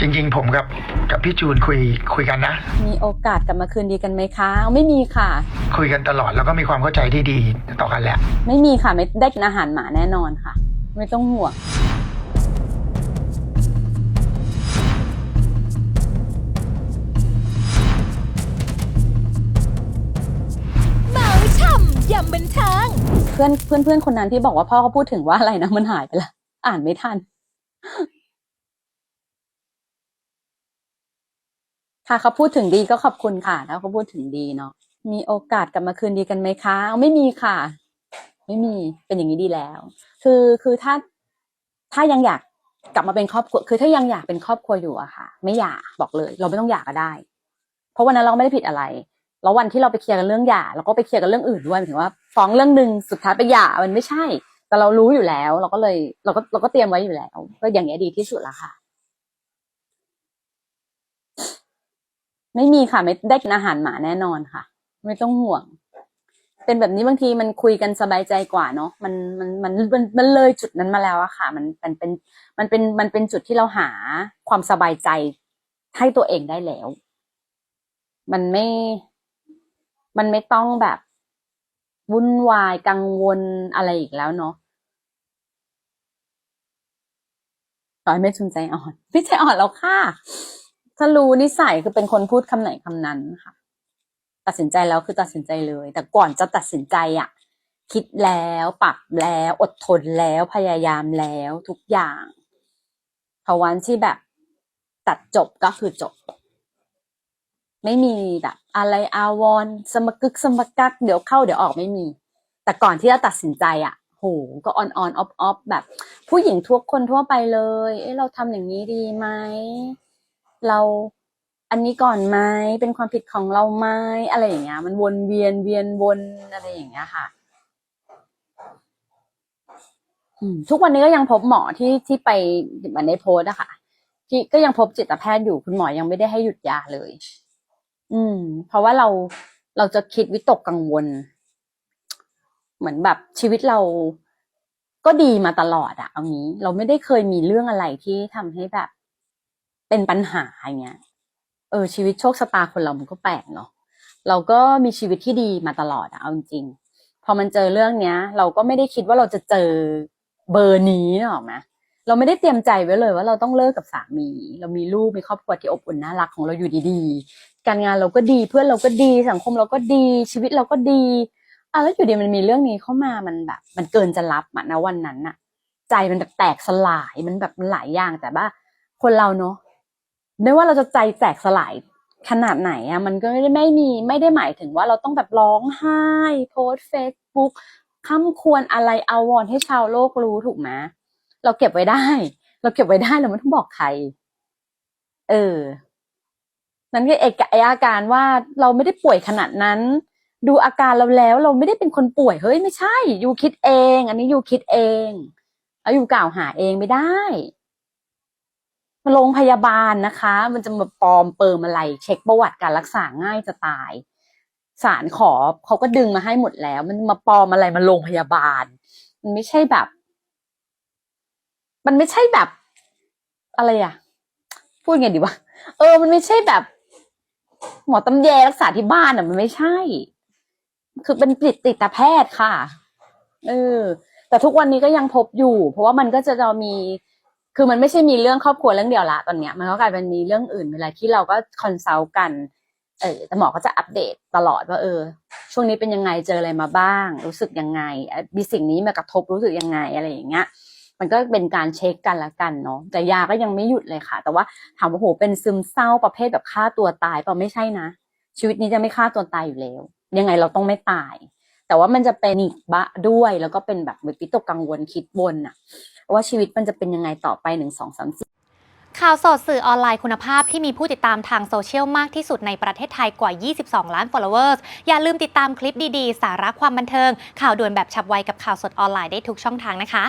จริง ๆ ผมกับกับพี่จูนคุยคุยกันนะ มีโอกาสกลับมาคืนดีกันไหมคะเอาไม่มีค่ะ คุยกันตลอดแล้วก็มีความเข้าใจที่ดีต่อกันแหละ ไม่มีค่ะไม่ได้กินอาหารหมาแน่นอนค่ะ ไม่ต้องห่วงเมาช่ำยำบันเทิงเพื่อนเพื่อนเพื่อนคนนั้นที่บอกว่าพ่อเขาพูดถึงว่าอะไรนะมันหายไปละอ่านไม่ทัน ค่ะเขาพูดถึงดีก็ขอบคุณค่ะถ้าเขาพูดถึงดีเนาะมีโอกาสกลับมาคืนดีกันไหมคะ ไม่มีค่ะ ไม่มีเป็นอย่างนี้ดีแล้ว คือคือถ้าถ้ายังอยากกลับมาเป็นครอบครัวคือถ้ายังอยากเป็นครอบครัวอยู่อะค่ะ ไม่อยากบอกเลย เราไม่ต้องอยากก็ได้ เพราะวันนั้นเราไม่ได้ผิดอะไรแล้ววันที่เราไปเคลียร์กันเรื่องหย่าเราก็ไปเคลียร์กันเรื่องอื่นด้วยหมายถึงว่าฟ้องเรื่องหนึ่งสุดท้ายไปหย่ามันไม่ใช่ แต่เรารู้อยู่แล้ว เราก็เลยเราก็เราก็เตรียมไว้อยู่แล้ว ก็อย่างนี้ยดีที่สุดละค่ะ ไม่มีค่ะ ไม่ได้กินอาหารหมาแน่นอนค่ะ ไม่ต้องห่วง เป็นแบบนี้บางทีมันคุยกันสบายใจกว่าเนาะมันมันมันมันมันเลยจุดนั้นมาแล้วอะค่ะ มันมันเป็นมันเป็นมันเป็นจุดที่เราหาความสบายใจให้ตัวเองได้แล้ว มันไม่ มันไม่ต้องแบบวุ่นวายกังวลอะไรอีกแล้วเนาะต่อยไม่ชุนใจอ่อนไม่ใจอ่อนแล้วค่ะ ถ้ารู้นิสัยคือเป็นคนพูดคำไหนคำนั้นค่ะ ตัดสินใจแล้วคือตัดสินใจเลย แต่ก่อนจะตัดสินใจอะคิดแล้วปรับแล้วอดทนแล้วพยายามแล้วทุกอย่างพอวันที่แบบตัดจบก็คือจบ ไม่มีแบบอะไรอาวรสมกึกสมกักเดี๋ยวเข้าเดี๋ยวออกไม่มี แต่ก่อนที่จะตัดสินใจอะโหก็ออนออนออฟออฟแบบ ผู้หญิงทุกคนทั่วไปเลย เอ๊ะเราทำอย่างนี้ดีไหม เราอันนี้ก่อนไหมเป็นความผิดของเราไหมอะไรอย่างเงี้ย มันวนเวียนเวียนวนอะไรอย่างเงี้ยค่ะทุกวันนี้ก็ยังพบหมอที่ที่ไปเหมือนในโพสต์อะค่ะที่ก็ยังพบจิตแพทย์อยู่คุณหมอยังไม่ได้ให้หยุดยาเลย อืม เพราะว่าเราเราจะคิดวิตกกังวล เหมือนแบบชีวิตเราก็ดีมาตลอดอะเอางี้ เราไม่ได้เคยมีเรื่องอะไรที่ทำให้แบบ เป็นปัญหาอย่างเงี้ย เออ ชีวิตโชคชะตาคนเรามันก็แปลกเนาะเราก็มีชีวิตที่ดีมาตลอดอะเอาจริงพอมันเจอเรื่องเนี้ย เราก็ไม่ได้คิดว่าเราจะเจอเบอร์นี้หรอกไหมเราไม่ได้เตรียมใจไว้เลยว่าเราต้องเลิกกับสามี เรามีลูกมีครอบครัวที่อบอุ่นน่ารักของเราอยู่ดีๆ การงานเราก็ดีเพื่อนเราก็ดีสังคมเราก็ดี ชีวิตเราก็ดีอะแล้วอยู่ดีมันมีเรื่องนี้เข้ามามันแบบ มันเกินจะรับอะนะวันนั้นอะใจมันแบบแตกสลายมันแบบหลายอย่างแต่ว่าคนเราเนาะ ไม่ว่าเราจะใจแตกสลายขนาดไหนอะมันก็ไม่ได้ไม่มีไม่ได้หมายถึงว่าเราต้องแบบร้องไห้โพสเฟซบุ๊กค้ำควรอะไรเอาวอนให้ชาวโลกรู้ถูกไหมเราเก็บไว้ได้ เราเก็บไว้ได้เราไม่ต้องบอกใคร เออ นั่นก็เอกไออาการว่าเราไม่ได้ป่วยขนาดนั้น ดูอาการเราแล้ว เราไม่ได้เป็นคนป่วยเฮ้ยไม่ใช่ยูคิดเอง อันนี้ยูคิดเองแล้วยูกล่าวหาเองไม่ได้ โรงพยาบาลนะคะ มันจะมาปลอมเปิมอะไร เช็คประวัติการรักษาง่ายจะตายศาลขอเขาก็ดึงมาให้หมดแล้ว มันมาปลอมอะไรมาโรงพยาบาล มันไม่ใช่แบบ มันไม่ใช่แบบ อะไรอะพูดไงดีวะเออ มันไม่ใช่แบบ หมอตำแยรักษาที่บ้านอะ มันไม่ใช่ คือเป็นจิตติตแพทย์ค่ะเออแต่ทุกวันนี้ก็ยังพบอยู่ เพราะว่ามันก็จะเรามี คือมันไม่ใช่มีเรื่องครอบครัวเรื่องเดียวละตอนเนี้ย มันก็กลายเป็นมีเรื่องอื่นเวลาที่เราก็คอนซัลท์กัน เออแต่หมอก็จะอัปเดตตลอดว่าเออ ช่วงนี้เป็นยังไงเจออะไรมาบ้าง รู้สึกยังไงมีสิ่งนี้มากระทบรู้สึกยังไงอะไรอย่างเงี้ยมันก็เป็นการเช็คกันละกันเนาะแต่ยาก็ยังไม่หยุดเลยค่ะ แต่ว่าถามว่าโหเป็นซึมเศร้าประเภทแบบฆ่าตัวตายเปล่าไม่ใช่นะ ชีวิตนี้จะไม่ฆ่าตัวตายอยู่แล้ว ยังไงเราต้องไม่ตาย แต่ว่ามันจะเป็นอีกบะด้วยแล้วก็เป็นแบบวิตกกังวลคิดวนอะ ว่าชีวิตมันจะเป็นยังไงต่อไปหนึ่งสองสามสี่ข่าวสดสื่อออนไลน์คุณภาพที่มีผู้ติดตามทางโซเชียลมากที่สุดในประเทศไทยกว่า 22 ล้าน followers อย่าลืมติดตามคลิปดีๆ สาระความบันเทิง ข่าวด่วนแบบฉับไวกับข่าวสดออนไลน์ได้ทุกช่องทางนะคะ